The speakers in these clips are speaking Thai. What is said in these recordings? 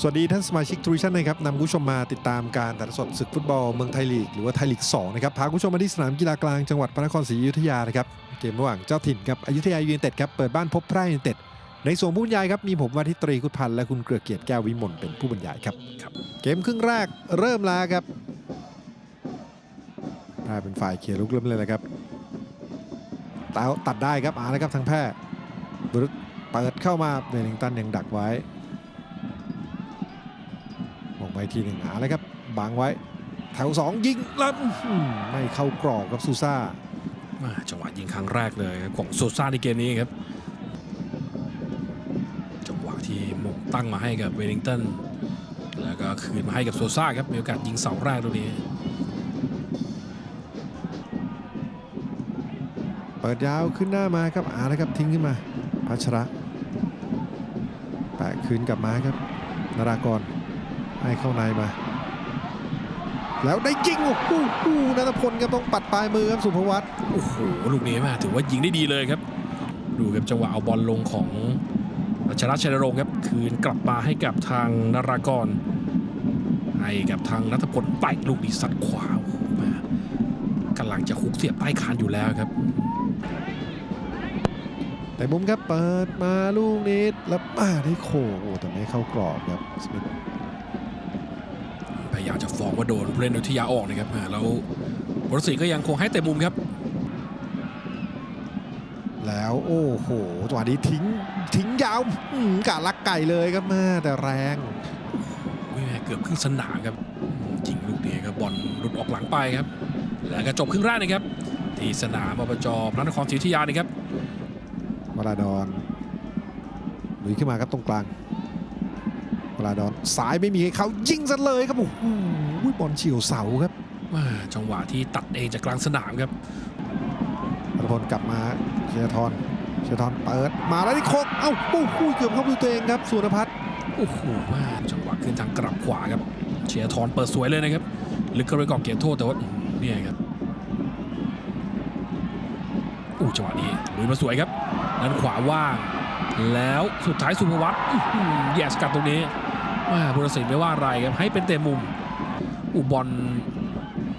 สวัสดีท่านสมาชิกทรูชั่นนะครับนำผู้ชมมาติดตามการถ่ายทอดสดศึกฟุตบอลเมืองไทยลีกหรือว่าไทยลีก2นะครับพาผู้ชมมาที่สนามกีฬากลางจังหวัดพระนครศรีอยุธยานะครับเกมระหว่างเจ้าถิ่นกับอยุธยายูเนเต็ดครับเปิดบ้านพบแพร่ยูเนเต็ดในส่วนผู้บรรยายครับมีผมวัทิตรีคุดพันธ์และคุณเกลือเกียรติแก้ววิมลเป็นผู้บรรยายครับเกมครึ่งแรกเริ่มแล้วครับแพร่เป็นฝ่ายเคลียร์ลุกเริ่มเลยนะครับตาตัดได้ครับอ่าแล้วครับทางแพร่บรุษเปิดเข้ามาเวลิงตันยังดักไว้ ไปทีหนึ่งหาเลยครับบังไว้ แถว2ยิงแล้วไม่เข้ากรอบครับซูซ่าจังหวะยิงครั้งแรกเลยของโซซ่าในเกมนี้ครับ จังหวะที่หมงตั้งมาให้กับเวลลิงตันแล้วก็คืนมาให้กับโซซ่าครับมีโอกาสยิงเสาแรกตรงนี้เปิดยาวขึ้นหน้ามาครับอาแล้วครับทิ้งขึ้นมาพัชระแปะคืนกลับมาครับนารากร ให้เข้าในมา แล้วได้ยิงโอ้โหนัทพลครับต้องปัดปลายมือครับสุภวัตโอ้โหลูกนี้มาถือว่ายิงได้ดีเลยครับ ดูครับจังหวะเอาบอลลงของรัชรัตน์ชัยนรงค์ครับ คืนกลับมาให้กับทางนารากร ให้กับทางนัทพลไปลูกนี้สัดขวาโอ้โหมากำลังจะคุกเสียบใต้คานอยู่แล้วครับแต่มุมครับเปิดมาลูกนี้แล้วมาได้โคโอ้แต่ไม่เข้ากรอบครับสมิธ พยายามจะฟ้องว่าโดนผู้เล่นอยุธยาออกนะครับอ่าแล้วบรสีก็ยังคงให้เตะมุมครับ แล้วโอ้โหจังหวะนี้ทิ้งทิ้งยาวอืมกะลักไก่เลยครับแม่แต่แรงอุ้ยแม่เกือบครึ่งสนามครับอืมยิงลูกนี้ครับบอลหลุดออกหลังไปครับ แล้วก็จบครึ่งแรกนะครับ ที่สนามอบจพระนครศรีอยุธยานะครับวราดอนลุยขึ้นมาครับตรงกลาง วราดอนสายไม่มีให้เขายิงซะเลยครับโอ้โหบอลเฉียวเสาครับว่าจังหวะที่ตัดเองจากกลางสนามครับอัตพลกลับมาเชียร์ทอนเชียร์ทอนเปิดมาแล้วที่โคกเอ้าโอ้โหเกือบเข้าประตูตัวเองครับสุวรรณพัฒน์โอ้โหว่าจังหวะขึ้นทางกลับขวาครับ เชียร์ทอนเปิดสวยเลยนะครับลึกเข้าไปกรอบเกียรโทษแต่ว่าอืมเนี่ยครับอู้จังหวะนี้ลุยมาสวยครับด้านขวาว่างแล้วสุดท้ายสุภวัตอื้อหือแย่สกัดตรงนี้ ว่าบุรศิลป์ไม่ว่าอะไรครับให้เป็นเตะมุมอุบอล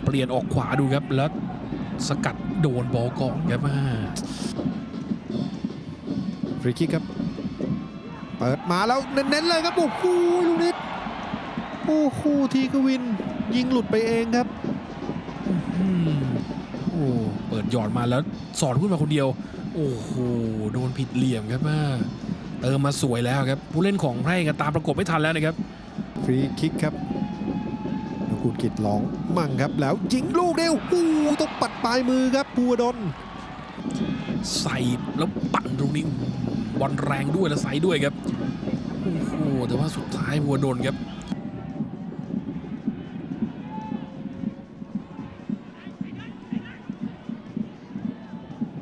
เปลี่ยนออกขวาดูครับแล้วสกัดโดนบอลก่อนครับว่าฟรีคิกครับ เปิดมาแล้วเน้นๆเลยครับโอ้โหลูกนี้โอ้โหทีกวิน ยิงหลุดไปเองครับอืมโอ้เปิดหยอดมาแล้วสอนขึ้นมาคนเดียว โอ้โหโดนผิดเหลี่ยมครับว่า เติมมาสวยแล้วครับ ผู้เล่นของไพร่ก็ตามประกบไม่ทันแล้วนะครับ ฟรีคิกครับนกุลกิจหลองมั่งครับ แล้วยิงลูกเดียวโอ้โหต้องปัดปลายมือครับภูวดลใส่แล้วปั่นตรงนี้บอลแรงด้วยแล้วใส่ด้วยครับโอ้โหแต่ว่าสุดท้ายบัวโดนครับ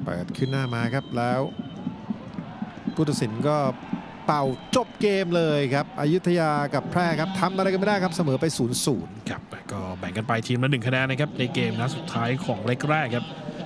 เปิดขึ้นหน้ามาครับแล้ว ผู้ตัดสินก็เป่าจบเกมเลยครับอยุธยากับแพร่ครับทำอะไรกันไม่ได้ครับเสมอไป0ูนย์ครับก็แบ่งกันไปทีมละหนึ่งคะแนนนะครับในเกมนัดสุดท้ายของเล็กแรกครับ